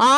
Ah.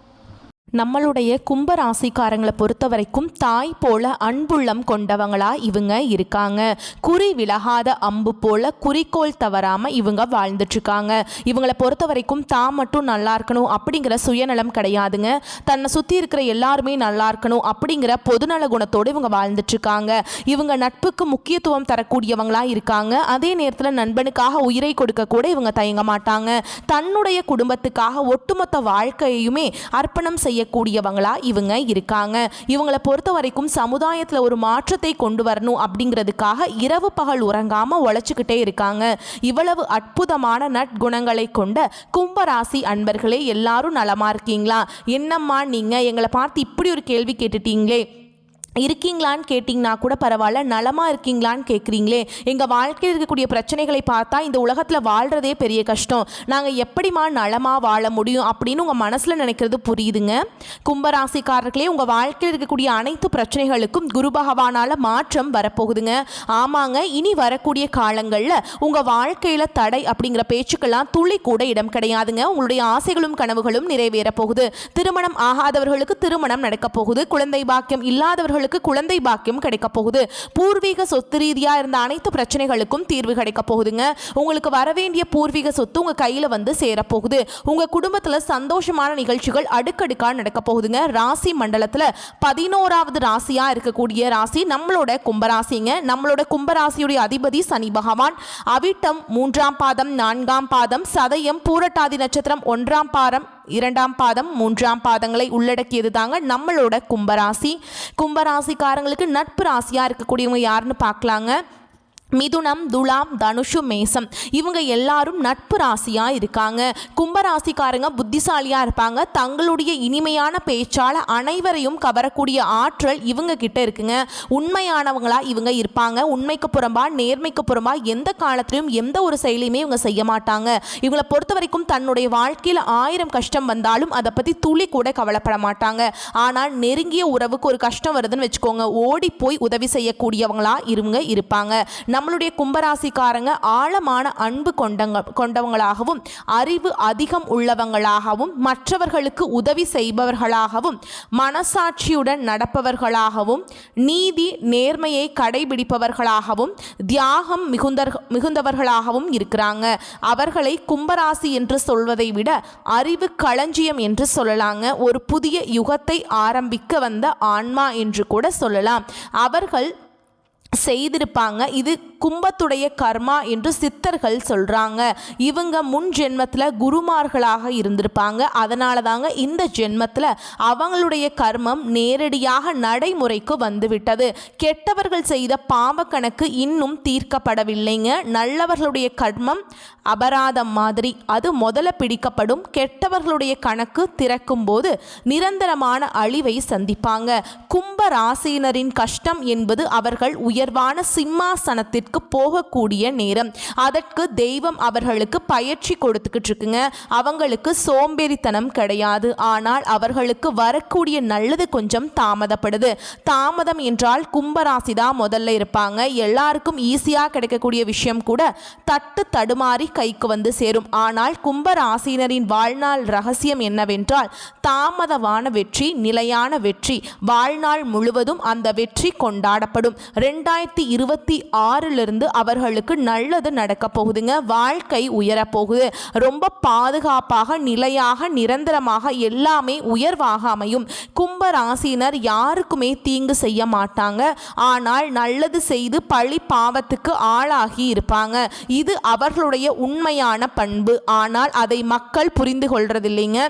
நம்மளுடைய கும்ப ராசிக்காரங்களை பொறுத்த வரைக்கும் தாய் போல அன்புள்ளம் கொண்டவங்களா இவங்க இருக்காங்க. குறி விலகாத அம்பு போல குறிக்கோள் தவறாம இவங்க வாழ்ந்துட்டு இருக்காங்க இவங்களை பொறுத்த வரைக்கும் தான் மட்டும் நல்லா இருக்கணும் அப்படிங்கிற சுயநலம் கிடையாதுங்க. தன்னை சுத்தி இருக்கிற எல்லாருமே நல்லா இருக்கணும் அப்படிங்கிற பொதுநல குணத்தோடு இவங்க வாழ்ந்துட்டு இருக்காங்க இவங்க நட்புக்கு முக்கியத்துவம் தரக்கூடியவங்களா இருக்காங்க. அதே நேரத்தில் நண்பனுக்காக உயிரை கொடுக்க கூட இவங்க தயங்க மாட்டாங்க. தன்னுடைய குடும்பத்துக்காக ஒட்டுமொத்த வாழ்க்கையுமே அர்ப்பணம் செய்ய செய்யக்கூடியவங்களா இவங்க இருக்காங்க. இவங்களை பொறுத்த வரைக்கும் சமுதாயத்தில் ஒரு மாற்றத்தை கொண்டு வரணும் அப்படிங்கிறதுக்காக இரவு பகல் உறங்காம உழைச்சிக்கிட்டே இருக்காங்க. இவ்வளவு அற்புதமான நற்குணங்களை கொண்ட கும்பராசி அன்பர்களே எல்லாரும் நலமா இருக்கீங்களா? என்னம்மா நீங்க? எங்களை பார்த்து இப்படி ஒரு கேள்வி கேட்டுட்டீங்களே. இருக்கீங்களான்னு கேட்டிங்கன்னா கூட பரவாயில்ல நலமாக இருக்கீங்களான்னு கேட்குறீங்களே எங்கள் வாழ்க்கையில் இருக்கக்கூடிய பிரச்சனைகளை பார்த்தா இந்த உலகத்தில் வாழ்கிறதே பெரிய கஷ்டம். நாங்கள் எப்படிம்மா நலமாக வாழ முடியும் அப்படின்னு உங்கள் மனசில் நினைக்கிறது புரியுதுங்க. கும்பராசிக்காரர்களே உங்கள் வாழ்க்கையில் இருக்கக்கூடிய அனைத்து பிரச்சனைகளுக்கும் குரு பகவானால் மாற்றம் வரப்போகுதுங்க. ஆமாங்க இனி வரக்கூடிய காலங்களில் உங்கள் வாழ்க்கையில் தடை அப்படிங்கிற பேச்சுக்கெல்லாம் துளி கூட இடம் கிடையாதுங்க. உங்களுடைய ஆசைகளும் கனவுகளும் நிறைவேறப்போகுது திருமணம் ஆகாதவர்களுக்கு திருமணம் நடக்கப் போகுது. குழந்தை பாக்கியம் இல்லாதவர்கள் அவர்களுக்கு குழந்தை பாக்கியம் கிடைக்க போகுது. பூர்வீக சொத்து ரீதியா இருந்த அனைத்து பிரச்சனைகளுக்கும் தீர்வு கிடைக்க போகுதுங்க. உங்களுக்கு வரவேண்டிய பூர்வீக சொத்து உங்க கையில வந்து சேரப்போகுது உங்க குடும்பத்துல சந்தோஷமான நிகழ்ச்சிகள் அடுக்கடுக்கா நடக்க போகுதுங்க. ராசி மண்டலத்துல பதினோராவது ராசியா இருக்கக்கூடிய ராசி நம்மளோட கும்பராசிங்க. நம்மளோட கும்பராசியுடைய அதிபதி சனி பகவான். அவிட்டம் மூன்றாம் பாதம் நான்காம் பாதம் சதயம் பூரட்டாதி நட்சத்திரம் ஒன்றாம் பாதம் இரண்டாம் பாதம் மூன்றாம் பாதங்களை உள்ளடக்கியது தாங்க நம்மளோட கும்பராசி. கும்பராசிக்காரங்களுக்கு நட்பு ராசியாக இருக்கக்கூடியவங்க யாருன்னு பார்க்கலாங்க. மிதுனம் துலாம் தனுஷு மேசம். இவங்க எல்லாரும் நட்பு ராசியாக இருக்காங்க. கும்பராசிக்காரங்க புத்திசாலியாக இருப்பாங்க. தங்களுடைய இனிமையான பேச்சால் அனைவரையும் கவரக்கூடிய ஆற்றல் இவங்க கிட்ட இருக்குங்க. உண்மையானவங்களாக இவங்க இருப்பாங்க. உண்மைக்கு புறம்பா நேர்மைக்கு புறம்பா எந்த காலத்திலையும் எந்த ஒரு செயலையுமே இவங்க செய்ய மாட்டாங்க. இவங்களை பொறுத்த வரைக்கும் தன்னுடைய வாழ்க்கையில் ஆயிரம் கஷ்டம் வந்தாலும் அதை பற்றி துளி கூட கவலைப்பட மாட்டாங்க. ஆனால் நெருங்கிய உறவுக்கு ஒரு கஷ்டம் வருதுன்னு வச்சுக்கோங்க. ஓடி போய் உதவி செய்யக்கூடியவங்களாக இவங்க இருப்பாங்க. நம்மளுடைய கும்பராசிக்காரங்க ஆழமான அன்பு கொண்டங்க கொண்டவங்களாகவும் அறிவு அதிகம் உள்ளவங்களாகவும் மற்றவர்களுக்கு உதவி செய்பவர்களாகவும் மனசாட்சியுடன் நடப்பவர்களாகவும் நீதி நேர்மையை கடைபிடிப்பவர்களாகவும் தியாகம் மிகுந்தர் மிகுந்தவர்களாகவும் இருக்கிறாங்க. அவர்களை கும்பராசி என்று சொல்வதை விட அறிவு களஞ்சியம் என்று சொல்லலாங்க. ஒரு புதிய யுகத்தை ஆரம்பிக்க வந்த ஆன்மா என்று கூட சொல்லலாம். அவர்கள் செய்திருப்பாங்க. இது கும்பத்துடைய கர்மா என்று சித்தர்கள் சொல்கிறாங்க இவங்க முன் ஜென்மத்தில் குருமார்களாக இருந்திருப்பாங்க. அதனால தாங்க இந்த ஜென்மத்தில் அவங்களுடைய கர்மம் நேரடியாக நடைமுறைக்கு வந்துவிட்டது. கெட்டவர்கள் செய்த பாவ கணக்கு இன்னும் தீர்க்கப்படவில்லைங்க. நல்லவர்களுடைய கர்மம் அபராதம் மாதிரி. அது முதல்ல பிடிக்கப்படும். கெட்டவர்களுடைய கணக்கு திறக்கும் போது நிரந்தரமான அழிவை சந்திப்பாங்க. கும்ப ராசியினரின் கஷ்டம் என்பது அவர்கள் உயர்வான சிம்மாசனத்திற்கு ஸ்தானத்திற்கு போகக்கூடிய நேரம். அதற்கு தெய்வம் அவர்களுக்கு பயிற்சி கொடுத்துக்கிட்டு இருக்குங்க. அவங்களுக்கு சோம்பேறித்தனம் கிடையாது. ஆனால் அவர்களுக்கு வரக்கூடிய நல்லது கொஞ்சம் தாமதப்படுது. தாமதம் என்றால் கும்பராசி தான் முதல்ல இருப்பாங்க. எல்லாருக்கும் ஈஸியாக கிடைக்கக்கூடிய விஷயம் கூட தட்டு தடுமாறி கைக்கு வந்து சேரும். ஆனால் கும்பராசினரின் வாழ்நாள் ரகசியம் என்னவென்றால் தாமதமான வெற்றி நிலையான வெற்றி. வாழ்நாள் முழுவதும் அந்த வெற்றி கொண்டாடப்படும். ரெண்டாயிரத்தி இருபத்தி இருந்து அவர்களுக்கு நல்லது நடக்க போகுதுங்க. வாழ்க்கை உயரப்போகுது ரொம்ப பாதுகாப்பாக நிலையாக நிரந்தரமாக எல்லாமே உயர்வாக அமையும். கும்ப ராசியினர் யாருக்குமே தீங்கு செய்ய மாட்டாங்க. ஆனால் நல்லது செய்து பழி பாவத்துக்கு ஆளாகி இருப்பாங்க. இது அவர்களுடைய உண்மையான பண்பு. ஆனால் அதை மக்கள் புரிந்து கொள்றதில்லைங்க.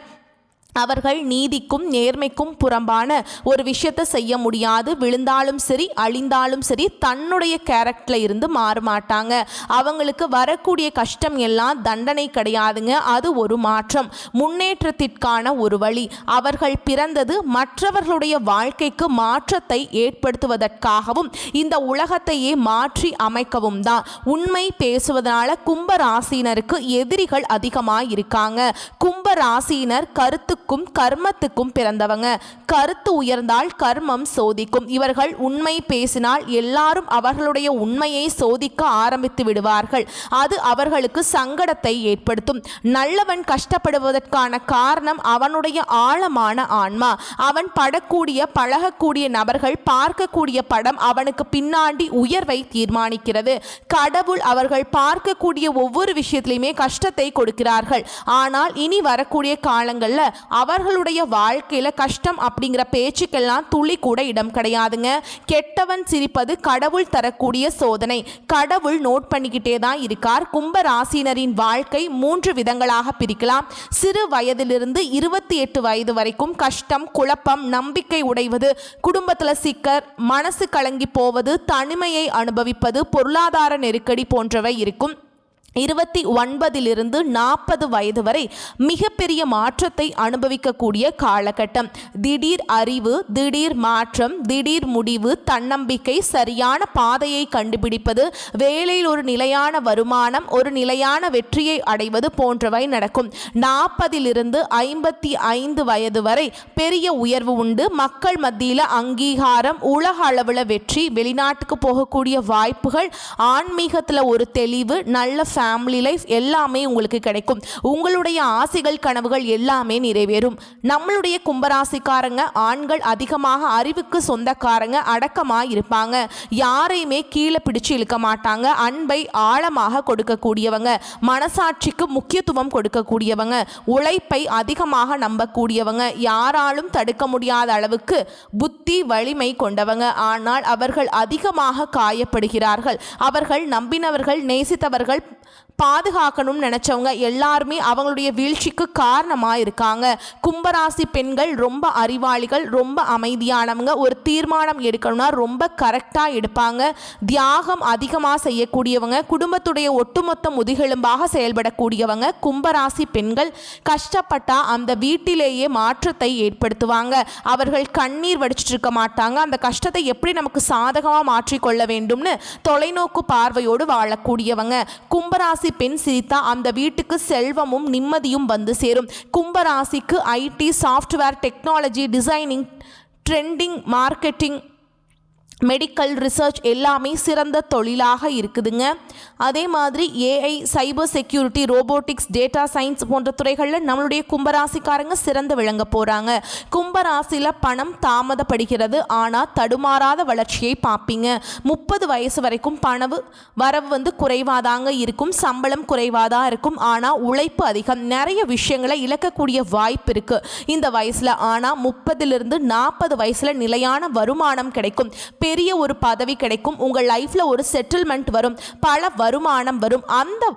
அவர்கள் நீதிக்கும் நேர்மைக்கும் புறம்பான ஒரு விஷயத்தை செய்ய முடியாது. விழுந்தாலும் சரி அழிந்தாலும் சரி தன்னுடைய கேரக்டரில் இருந்து மாற மாட்டாங்க. அவங்களுக்கு வரக்கூடிய கஷ்டம் எல்லாம் தண்டனை கிடையாதுங்க. அது ஒரு மாற்றம். முன்னேற்றத்திற்கான ஒரு வழி. அவர்கள் பிறந்தது மற்றவர்களுடைய வாழ்க்கைக்கு மாற்றத்தை ஏற்படுத்துவதற்காகவும் இந்த உலகத்தையே மாற்றி அமைக்கவும் தான். உண்மை பேசுவதனால கும்பராசியனருக்கு எதிரிகள் அதிகமாக இருக்காங்க கும்ப ராசியினர் கருத்துக்கும் கர்மத்துக்கும் பிறந்தவங்க. கருத்து உயர்ந்தால் கர்மம் சோதிக்கும். இவர்கள் உண்மை பேசினால் எல்லாரும் அவர்களுடைய உண்மையை சோதிக்க ஆரம்பித்து விடுவார்கள். அது அவர்களுக்கு சங்கடத்தை ஏற்படுத்தும். நல்லவன் கஷ்டப்படுவதற்கான காரணம் அவனுடைய ஆழமான ஆன்மா. அவன் படக்கூடிய பழகக்கூடிய நபர்கள் பார்க்கக்கூடிய படம் அவனுக்கு பின்னாடி உயர்வை தீர்மானிக்கிறது. கடவுள் அவர்கள் பார்க்கக்கூடிய ஒவ்வொரு விஷயத்திலையுமே கஷ்டத்தை கொடுக்கிறார்கள். ஆனால் இனி வரக்கூடிய காலங்களில் அவர்களுடைய வாழ்க்கையில் கஷ்டம் அப்படிங்கிற பேச்சுக்கெல்லாம் துளி கூட இடம் கிடையாதுங்க. கெட்டவன் சிரிப்பது கடவுள் தரக்கூடிய சோதனை. கடவுள் நோட் பண்ணிக்கிட்டே தான் இருக்கார். கும்ப ராசினரின் வாழ்க்கை மூன்று விதங்களாக பிரிக்கலாம். சிறு வயதிலிருந்து இருபத்தி எட்டு வயது வரைக்கும் கஷ்டம் குழப்பம் நம்பிக்கை உடைவது குடும்பத்தில் சிக்கர் மனசு கலங்கி போவது தனிமையை அனுபவிப்பது பொருளாதார நெருக்கடி போன்றவை இருக்கும். இருபத்தி ஒன்பதிலிருந்து நாற்பது வயது வரை மிகப்பெரிய மாற்றத்தை அனுபவிக்கக்கூடிய காலகட்டம். திடீர் அறிவு திடீர் மாற்றம் திடீர் முடிவு தன்னம்பிக்கை சரியான பாதையை கண்டுபிடிப்பது வேலையில் ஒரு நிலையான வருமானம் ஒரு நிலையான வெற்றியை அடைவது போன்றவை நடக்கும். நாற்பதிலிருந்து ஐம்பத்தி ஐந்து வயது வரை பெரிய உயர்வு உண்டு. மக்கள் மத்தியில் அங்கீகாரம் உலக அளவில் வெற்றி வெளிநாட்டுக்கு போகக்கூடிய வாய்ப்புகள் ஆன்மீகத்தில் ஒரு தெளிவு நல்ல ஃபேமிலி லைஃப் எல்லாமே உங்களுக்கு கிடைக்கும். உங்களுடைய ஆசைகள் கனவுகள் எல்லாமே நிறைவேறும். நம்மளுடைய கும்பராசிக்காரங்க ஆண்கள் அதிகமாக அறிவுக்கு சொந்தக்காரங்க அடக்கமாக இருப்பாங்க. யாரையுமே கீழே பிடிச்சு இழுக்க மாட்டாங்க. அன்பை ஆழமாக கொடுக்கக்கூடியவங்க. மனசாட்சிக்கு முக்கியத்துவம் கொடுக்கக்கூடியவங்க. உழைப்பை அதிகமாக நம்பக்கூடியவங்க. யாராலும் தடுக்க முடியாத அளவுக்கு புத்தி வலிமை கொண்டவங்க. ஆனால் அவர்கள் அதிகமாக காயப்படுகிறார்கள். அவர்கள் நம்பினவர்கள் நேசித்தவர்கள் பாதுகாக்கணும்னு நினச்சவங்க எல்லாருமே அவங்களுடைய வீழ்ச்சிக்கு காரணமாக இருக்காங்க கும்பராசி பெண்கள் ரொம்ப அறிவாளிகள் ரொம்ப அமைதியானவங்க. ஒரு தீர்மானம் எடுக்கணும்னா ரொம்ப கரெக்டாக எடுப்பாங்க. தியாகம் அதிகமாக செய்யக்கூடியவங்க குடும்பத்துடைய ஒட்டுமொத்த முதுகெலும்பாக செயல்படக்கூடியவங்க கும்பராசி பெண்கள் கஷ்டப்பட்டா அந்த வீட்டிலேயே மாற்றத்தை ஏற்படுத்துவாங்க. அவர்கள் கண்ணீர் வடிச்சிட்டு இருக்க மாட்டாங்க. அந்த கஷ்டத்தை எப்படி நமக்கு சாதகமாக மாற்றிக்கொள்ள வேண்டும்னு தொலைநோக்கு பார்வையோடு வாழக்கூடியவங்க. கும்பராசி பெண் சிரித்தா அந்த வீட்டுக்கு செல்வமும் நிம்மதியும் வந்து சேரும். கும்பராசிக்கு IT software technology designing trending marketing medical research எல்லாமே சிறந்த தொழிலாக இருக்குதுங்க. அதே மாதிரி AI cyber security robotics data science போன்ற துறைகளில் நம்மளுடைய கும்பராசிக்காரங்க சிறந்து விளங்க போகிறாங்க கும்பராசியில் பணம் தாமதப்படுகிறது. ஆனால் தடுமாறாத வளர்ச்சியை பார்ப்பீங்க. முப்பது வயசு வரைக்கும் பணவு வரவு வந்து குறைவாதாங்க இருக்கும். சம்பளம் குறைவாதான் இருக்கும். ஆனால் உழைப்பு அதிகம். நிறைய விஷயங்களை இழக்கக்கூடிய வாய்ப்பு இருக்குது இந்த வயசில் ஆனால் முப்பதிலிருந்து நாற்பது வயசில் நிலையான வருமானம் கிடைக்கும். பெரிய ஒரு பதவி கிடைக்கும். உங்கள் லைஃப்பில் ஒரு செட்டில்மெண்ட் வரும். பல வருமானம் வரும். அந்த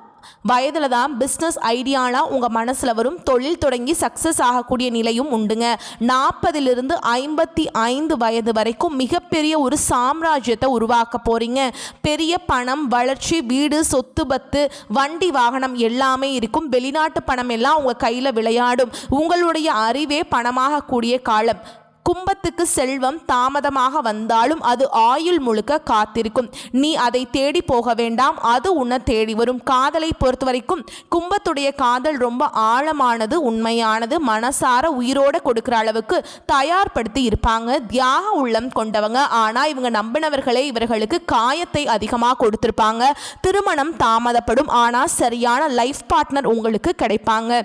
வயதில் தான் பிஸ்னஸ் ஐடியாலாம் உங்கள் மனசில் வரும். தொழில் தொடங்கி சக்ஸஸ் ஆகக்கூடிய நிலையும் உண்டுங்க. நாற்பதிலிருந்து ஐம்பத்தி ஐந்து வயது வரைக்கும் மிகப்பெரிய ஒரு சாம்ராஜ்யத்தை உருவாக்க போகிறீங்க பெரிய பணம் வளர்ச்சி வீடு சொத்து பத்து வண்டி வாகனம் எல்லாமே இருக்கும். வெளிநாட்டு பணம் எல்லாம் உங்கள் கையில் விளையாடும். உங்களுடைய அறிவே பணமாகக்கூடிய காலம். கும்பத்துக்கு செல்வம் தாமதமாக வந்தாலும் அது ஆயுள் முழுக்க காத்திருக்கும். நீ அதை தேடி போக வேண்டாம். அது உன்னை தேடி வரும். காதலை பொறுத்த வரைக்கும் கும்பத்துடைய காதல் ரொம்ப ஆழமானது உண்மையானது. மனசார உயிரோட கொடுக்குற அளவுக்கு தயார்படுத்தி இருப்பாங்க. தியாக உள்ளம் கொண்டவங்க. ஆனால் இவங்க நம்பினவர்களே இவர்களுக்கு காயத்தை அதிகமாக கொடுத்துருப்பாங்க. திருமணம் தாமதப்படும். ஆனால் சரியான லைஃப் பார்ட்னர் உங்களுக்கு கிடைப்பாங்க.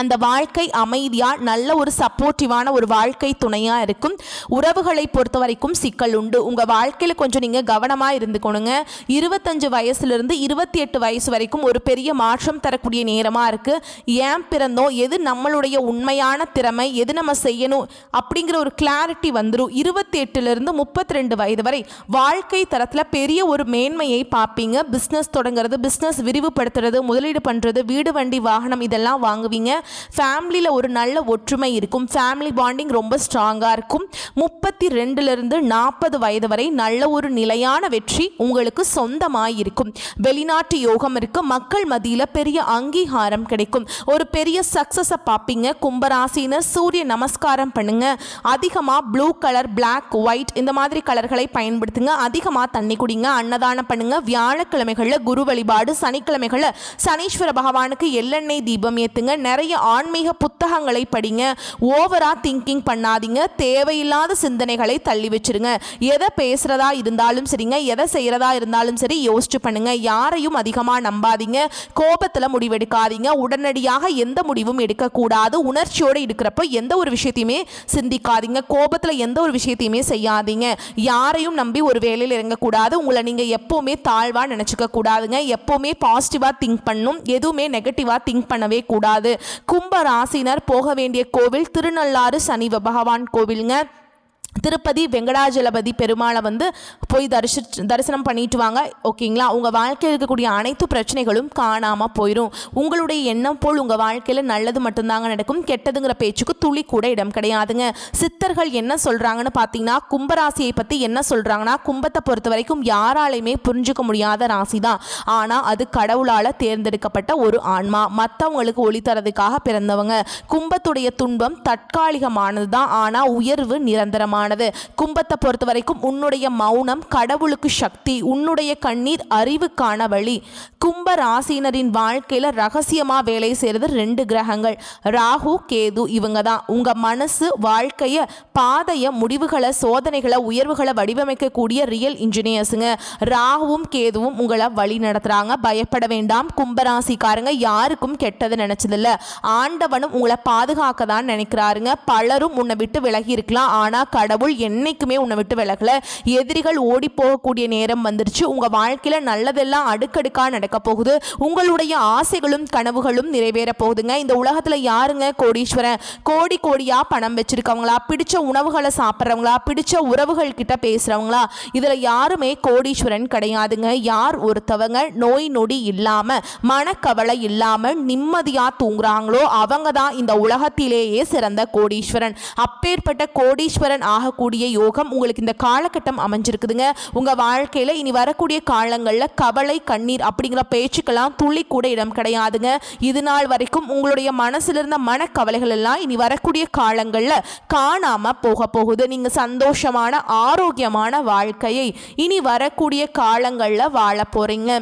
அந்த வாழ்க்கை அமைதியாக நல்ல ஒரு சப்போர்ட்டிவான ஒரு வாழ்க்கை துணையாக இருக்கும். உறவுகளை பொறுத்த வரைக்கும் சிக்கல் உண்டு. உங்கள் வாழ்க்கையில் கொஞ்சம் நீங்கள் கவனமாக இருந்துக்கணுங்க. இருபத்தஞ்சு வயசுலேருந்து இருபத்தி எட்டு வயசு வரைக்கும் ஒரு பெரிய மாற்றம் தரக்கூடிய நேரமாக இருக்குது ஏன் பிறந்தோம் எது நம்மளுடைய உண்மையான திறமை எது நம்ம செய்யணும் அப்படிங்கிற ஒரு கிளாரிட்டி வந்துடும் இருபத்தி எட்டுலேருந்து முப்பத்தி ரெண்டு வயது வரை வாழ்க்கை தரத்தில் பெரிய ஒரு மேன்மையை பார்ப்பீங்க பிஸ்னஸ் தொடங்குறது பிஸ்னஸ் விரிவுபடுத்துறது முதலீடு பண்ணுறது வீடு வண்டி வாகனம் இதெல்லாம் வாங்குவீங்க. ஃபேமிலியில் ஒரு நல்ல ஒற்றுமை இருக்கும். ஃபேமிலி பாண்டிங் ரொம்ப ஸ்ட்ராங்காக இருக்கும். முப்பத்தி ரெண்டுலேருந்து நாற்பது வயது வரை நல்ல ஒரு நிலையான வெற்றி உங்களுக்கு சொந்தமாக இருக்கும் வெளிநாட்டு யோகம் இருக்கு. மக்கள் மத்தியில் பெரிய அங்கீகாரம் கிடைக்கும். ஒரு பெரிய சக்ஸஸை பார்ப்பீங்க. கும்பராசினர் சூரிய நமஸ்காரம் பண்ணுங்க. அதிகமாக ப்ளூ கலர் பிளாக் ஒயிட் இந்த மாதிரி கலர்களை பயன்படுத்துங்க. அதிகமாக தண்ணி குடிங்க. அன்னதானம் பண்ணுங்க. வியாழக்கிழமைகளில் குரு வழிபாடு. சனிக்கிழமைகளில் சனீஸ்வர பகவானுக்கு எள்ளெண்ணெய் தீபம் ஏற்றுங்க நிறைய ஆன்மீக புத்தகங்களை படிங்க. ஓவரா திங்கிங் பண்ணாதீங்க. தேவையில்லாத சிந்தனைகளை தள்ளி வச்சிருங்க. எதை பேசுகிறதா இருந்தாலும் சரிங்க. எதை செய்கிறதா இருந்தாலும் சரி யோசிச்சு பண்ணுங்க. யாரையும் அதிகமாக நம்பாதீங்க. கோபத்தில் முடிவெடுக்காதீங்க. உடனடியாக எந்த முடிவும் எடுக்கக்கூடாது. உணர்ச்சியோடு இருக்கிறப்போ எந்த ஒரு விஷயத்தையுமே சிந்திக்காதீங்க. கோபத்தில் எந்த ஒரு விஷயத்தையுமே செய்யாதீங்க. யாரையும் நம்பி ஒரு வேலையில் இறங்கக்கூடாது. உங்களை நீங்கள் எப்போவுமே தாழ்வாக நினச்சிக்க கூடாதுங்க. எப்போவுமே பாசிட்டிவாக திங்க் பண்ணும். எதுவுமே நெகட்டிவாக திங்க் பண்ணவே கூடாது. கும்ப ராசினர் போக வேண்டிய கோவில் திருநள்ளாறு சனி பகவான் கோவிலுங்க. திருப்பதி வெங்கடாஜலபதி பெருமாளை வந்து போய் தரிசி தரிசனம் பண்ணிட்டு வாங்க ஓகேங்களா? உங்கள் வாழ்க்கையில் இருக்கக்கூடிய அனைத்து பிரச்சனைகளும் காணாமல் போயிடும் உங்களுடைய எண்ணம் போல் உங்கள் வாழ்க்கையில் நல்லது மட்டும்தாங்க நடக்கும். கெட்டதுங்கிற பேச்சுக்கு துளி கூட இடம் கிடையாதுங்க. சித்தர்கள் என்ன சொல்கிறாங்கன்னு பார்த்தீங்கன்னா கும்பராசியை பற்றி என்ன சொல்கிறாங்கன்னா கும்பத்தை பொறுத்த வரைக்கும் யாராலையுமே புரிஞ்சுக்க முடியாத ராசி தான். ஆனால் அது கடவுளால் தேர்ந்தெடுக்கப்பட்ட ஒரு ஆன்மா. மற்றவங்களுக்கு ஒளி தரதுக்காக பிறந்தவங்க. கும்பத்துடைய துன்பம் தற்காலிகமானது தான் ஆனால் உயர்வு நிரந்தரமான முக்கியமானது. கும்பத்தை பொறுத்த வரைக்கும் உன்னுடைய மௌனம் கடவுளுக்கு சக்தி உன்னுடைய கண்ணீர் அறிவுக்கான வழி. கும்ப ராசினரின் வாழ்க்கையில் ரகசியமாக வேலை செய்கிறது ரெண்டு கிரகங்கள். ராகு கேது இவங்க தான் உங்கள் மனசு வாழ்க்கையை பாதையை முடிவுகளை சோதனைகளை உயர்வுகளை வடிவமைக்கக்கூடிய ரியல் இன்ஜினியர்ஸுங்க ராகுவும் கேதுவும் உங்களை வழி நடத்துகிறாங்க பயப்பட வேண்டாம். கும்பராசிக்காரங்க யாருக்கும் கெட்டது நினச்சதில்ல. ஆண்டவனும் உங்களை பாதுகாக்க தான் நினைக்கிறாருங்க. பலரும் உன்னை விட்டு விலகி இருக்கலாம். ஆனால் கடவுள் என்னைக்குமே உன்னை விட்டு விலகலை. எதிரிகள் ஓடி போகக்கூடிய நேரம் வந்துருச்சு. உங்கள் வாழ்க்கையில் நல்லதெல்லாம் அடுக்கடுக்காக நடக்க போகுது. உங்களுடைய ஆசைகளும் கனவுகளும் நிறைவேற போகுதுங்க. இந்த உலகத்தில் யாருங்க கோடீஸ்வரன்? கோடி கோடியாக பணம் வச்சிருக்கவங்களா? பிடிச்ச உணவுகளை சாப்பிட்றவங்களா? பிடிச்ச உறவுகள் கிட்ட பேசுகிறவங்களா இதில் யாருமே கோடீஸ்வரன் கிடையாதுங்க. யார் ஒருத்தவங்க? நோய் நொடி இல்லாமல் மனக்கவலை இல்லாமல் நிம்மதியாக தூங்குறாங்களோ அவங்க தான் இந்த உலகத்திலேயே சிறந்த கோடீஸ்வரன். அப்பேற்பட்ட கோடீஸ்வரன் ஆகக்கூடிய யோகம் உங்களுக்கு இந்த காலகட்டம் அமைஞ்சிருக்குதுங்க. உங்கள் வாழ்க்கையில் இனி வரக்கூடிய காலங்களில் கவலை கண்ணீர் அப்படிங்கிற பேச்சுக்கெல்லாம் துள்ளி கூட இடம் கிடையாதுங்க. இது நாள் வரைக்கும் உங்களுடைய மனசில் இருந்த மனக்கவலைகள் எல்லாம் இனி வரக்கூடிய காலங்களில் காணாமல் போக போகுது. நீங்கள் சந்தோஷமான ஆரோக்கியமான வாழ்க்கையை இனி வரக்கூடிய காலங்களில் வாழ போகிறீங்க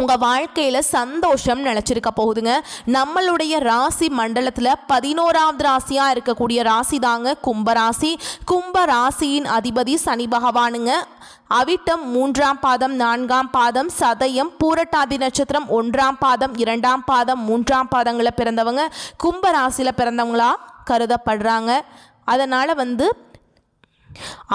உங்கள் வாழ்க்கையில் சந்தோஷம் நினச்சிருக்க போகுதுங்க. நம்மளுடைய ராசி மண்டலத்தில் பதினோராவது ராசியாக இருக்கக்கூடிய ராசி தாங்க கும்பராசி கும்ப ராசியின் அதிபதி சனி பகவானுங்க. அவிட்டம் மூன்றாம் பாதம் நான்காம் பாதம் சதயம் பூரட்டாதி நட்சத்திரம் ஒன்றாம் பாதம் இரண்டாம் பாதம் மூன்றாம் பாதங்களில் பிறந்தவங்க கும்ப ராசியில் பிறந்தவங்களா கருதப்படுறாங்க. அதனால் வந்து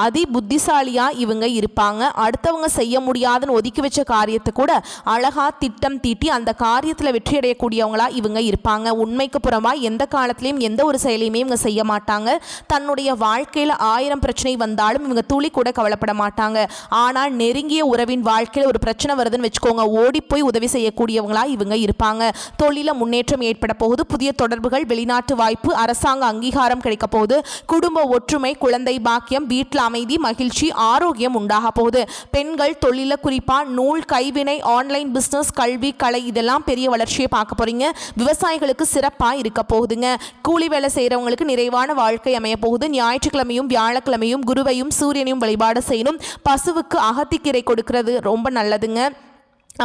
அதி புத்திசாலியாக இவங்க இருப்பாங்க. அடுத்தவங்க செய்ய முடியாதுன்னு ஒதுக்கி வச்ச காரியத்தை கூட அழகா திட்டம் தீட்டி அந்த காரியத்தில் வெற்றியடையக்கூடியவங்களாக இவங்க இருப்பாங்க. உண்மைக்கு புறமாக எந்த காலத்துலேயும் எந்த ஒரு செயலையுமே இவங்க செய்ய மாட்டாங்க. தன்னுடைய வாழ்க்கையில் ஆயிரம் பிரச்சனை வந்தாலும் இவங்க துளி கூட கவலைப்பட மாட்டாங்க. ஆனால் நெருங்கிய உறவின் வாழ்க்கையில் ஒரு பிரச்சனை வருதுன்னு வச்சுக்கோங்க. ஓடி போய் உதவி செய்யக்கூடியவங்களா இவங்க இருப்பாங்க. தொழில முன்னேற்றம் ஏற்பட போகுது. புதிய தொடர்புகள் வெளிநாட்டு வாய்ப்பு அரசாங்க அங்கீகாரம் கிடைக்க போகுது. குடும்ப ஒற்றுமை குழந்தை பாக்கியம் வீட்டில் அமைதி மகிழ்ச்சி ஆரோக்கியம் உண்டாக போகுது. பெண்கள் தொழில குறிப்பாக நூல் கைவினை ஆன்லைன் பிஸ்னஸ் கல்வி கலை இதெல்லாம் பெரிய வளர்ச்சியை பார்க்க போகிறீங்க விவசாயிகளுக்கு சிறப்பாக இருக்க போகுதுங்க. கூலி வேலை செய்கிறவங்களுக்கு நிறைவான வாழ்க்கை அமைய போகுது. ஞாயிற்றுக்கிழமையும் வியாழக்கிழமையும் குருவையும் சூரியனையும் வழிபாடு செய்யணும். பசுவுக்கு அகத்திக்கீரை கொடுக்கறது ரொம்ப நல்லதுங்க.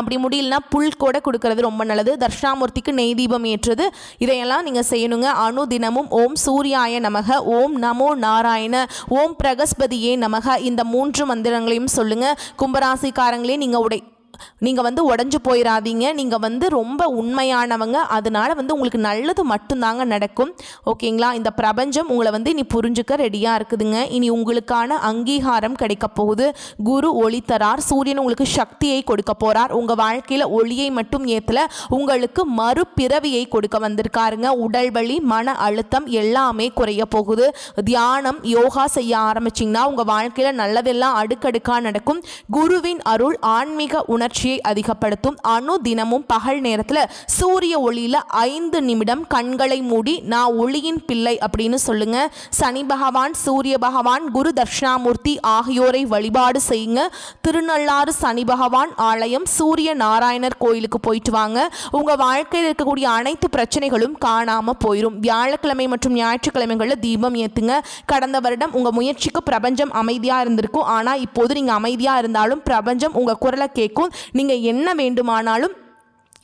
அப்படி முடியலனா புல் கூட கொடுக்கறது ரொம்ப நல்லது. தர்ஷாமூர்த்திக்கு நெய் தீபம் ஏற்றது. இதையெல்லாம் நீங்கள் செய்யணுங்க. அணு தினமும் ஓம் சூர்யாய நமக ஓம் நமோ நாராயண ஓம் பிரகஸ்பதியே நமக. இந்த மூன்று மந்திரங்களையும் சொல்லுங்கள் கும்பராசிக்காரங்களே நீங்கள் உடை நீங்கள் வந்து உடஞ்சு போயிடாதீங்க நீங்கள் வந்து ரொம்ப உண்மையானவங்க. அதனால வந்து உங்களுக்கு நல்லது மட்டும்தாங்க நடக்கும். ஓகேங்களா இந்த பிரபஞ்சம் உங்களை வந்து இனி புரிஞ்சுக்க ரெடியாக இருக்குதுங்க. இனி உங்களுக்கான அங்கீகாரம் கிடைக்க போகுது. குரு ஒளி தரார். சூரியன் உங்களுக்கு சக்தியை கொடுக்க போகிறார் உங்கள் வாழ்க்கையில் ஒளியை மட்டும் ஏற்றல உங்களுக்கு மறுபிறவியை கொடுக்க வந்திருக்காருங்க. உடல் வலி மன அழுத்தம் எல்லாமே குறைய போகுது. தியானம் யோகா செய்ய ஆரம்பிச்சிங்கன்னா உங்கள் வாழ்க்கையில் நல்லதெல்லாம் அடுக்கடுக்காக நடக்கும். குருவின் அருள் ஆன்மீக உணர்ச்சியை அதிகப்படுத்தும் அணு தினமும் பகல் நேரத்தில் சூரிய ஒளியில் ஐந்து நிமிடம் கண்களை மூடி நான் ஒளியின் பிள்ளை அப்படின்னு சொல்லுங்க. சனி பகவான் சூரிய பகவான் குரு தட்சிணாமூர்த்தி ஆகியோரை வழிபாடு செய்யுங்க. திருநள்ளாறு சனி பகவான் ஆலயம் சூரிய நாராயணர் கோயிலுக்கு போயிட்டு வாங்க. உங்கள் வாழ்க்கையில் இருக்கக்கூடிய அனைத்து பிரச்சனைகளும் காணாமல் போயிடும் வியாழக்கிழமை மற்றும் ஞாயிற்றுக்கிழமைகளில் தீபம் ஏற்றுங்க கடந்த வருடம் உங்கள் முயற்சிக்கு பிரபஞ்சம் அமைதியாக இருந்திருக்கும். ஆனால் இப்போது நீங்கள் அமைதியாக இருந்தாலும் பிரபஞ்சம் உங்கள் குரலை கேட்கும். நீங்கள் என்ன வேண்டுமானாலும்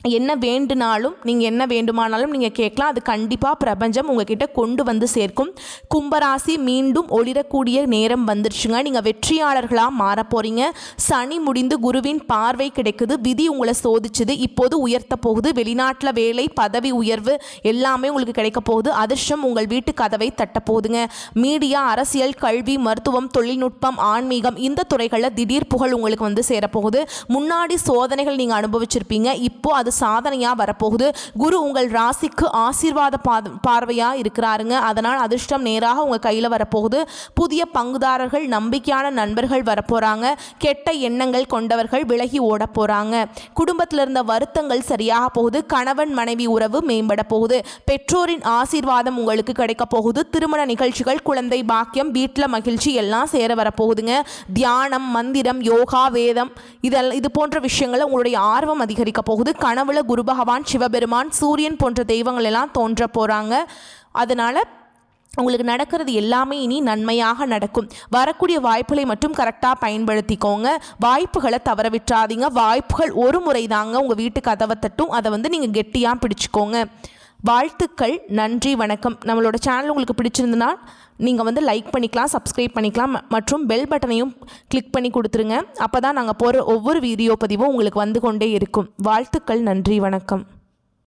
என்ன வேண்டுனாலும் நீங்கள் என்ன வேண்டுமானாலும் நீங்கள் கேட்கலாம். அது கண்டிப்பாக பிரபஞ்சம் உங்ககிட்ட கொண்டு வந்து சேர்க்கும். கும்பராசி மீண்டும் ஒளிரக்கூடிய நேரம் வந்துருச்சுங்க. நீங்கள் வெற்றியாளர்களாக மாற போகிறீங்க சனி முடிந்து குருவின் பார்வை கிடைக்குது. விதி உங்களை சோதிச்சுது. இப்போது உயர்த்த போகுது. வெளிநாட்டில் வேலை பதவி உயர்வு எல்லாமே உங்களுக்கு கிடைக்க போகுது. அதிர்ஷ்டம் உங்கள் வீட்டு கதவை தட்ட போகுதுங்க. மீடியா அரசியல் கல்வி மருத்துவம் தொழில்நுட்பம் ஆன்மீகம் இந்த துறைகளில் திடீர் புகழ் உங்களுக்கு வந்து சேரப்போகுது. முன்னாடி சோதனைகள் நீங்கள் அனுபவிச்சிருப்பீங்க. இப்போது அது சாதனையாக வரப்போகுது. குரு உங்கள் ராசிக்கு ஆசீர்வாத பாத பார்வையாக இருக்கிறாருங்க. அதனால் அதிர்ஷ்டம் நேராக உங்கள் கையில் வரப்போகுது. புதிய பங்குதாரர்கள் நம்பிக்கையான நண்பர்கள் வரப்போகிறாங்க கெட்ட எண்ணங்கள் கொண்டவர்கள் விலகி ஓட போகிறாங்க குடும்பத்தில் இருந்த வருத்தங்கள் சரியாக போகுது. கணவன் மனைவி உறவு மேம்பட போகுது. பெற்றோரின் ஆசீர்வாதம் உங்களுக்கு கிடைக்க போகுது. திருமண நிகழ்ச்சிகள் குழந்தை பாக்கியம் வீட்டில் மகிழ்ச்சி எல்லாம் சேர வரப்போகுதுங்க. தியானம் மந்திரம் யோகா வேதம் இதெல்லாம் இது போன்ற விஷயங்களை உங்களுடைய ஆர்வம் அதிகரிக்க போகுது. கனவுல குரு பகவான் சிவபெருமான் சூரியன் போன்ற தெய்வங்கள் எல்லாம் தோன்ற போகிறாங்க அதனால் உங்களுக்கு நடக்கிறது எல்லாமே இனி நன்மையாக நடக்கும். வரக்கூடிய வாய்ப்புகளை மட்டும் கரெக்டாக பயன்படுத்திக்கோங்க. வாய்ப்புகளை தவற விட்டுறாதீங்க வாய்ப்புகள் ஒரு முறை தாங்க உங்கள் வீட்டு கதவை தட்டும். அதை வந்து நீங்கள் கெட்டியாக பிடிச்சிக்கோங்க. வாழ்த்துக்கள் நன்றி வணக்கம். நம்மளோட சேனல் உங்களுக்கு பிடிச்சிருந்தனா நீங்கள் வந்து லைக் பண்ணிக்கலாம் சப்ஸ்கிரைப் பண்ணிக்கலாம் மற்றும் பெல் பட்டனையும் கிளிக் பண்ணி கொடுத்துருங்க. அப்போ தான் நாங்கள் போகிற ஒவ்வொரு வீடியோ பதிவும் உங்களுக்கு வந்து கொண்டே இருக்கும். வாழ்த்துக்கள் நன்றி வணக்கம்.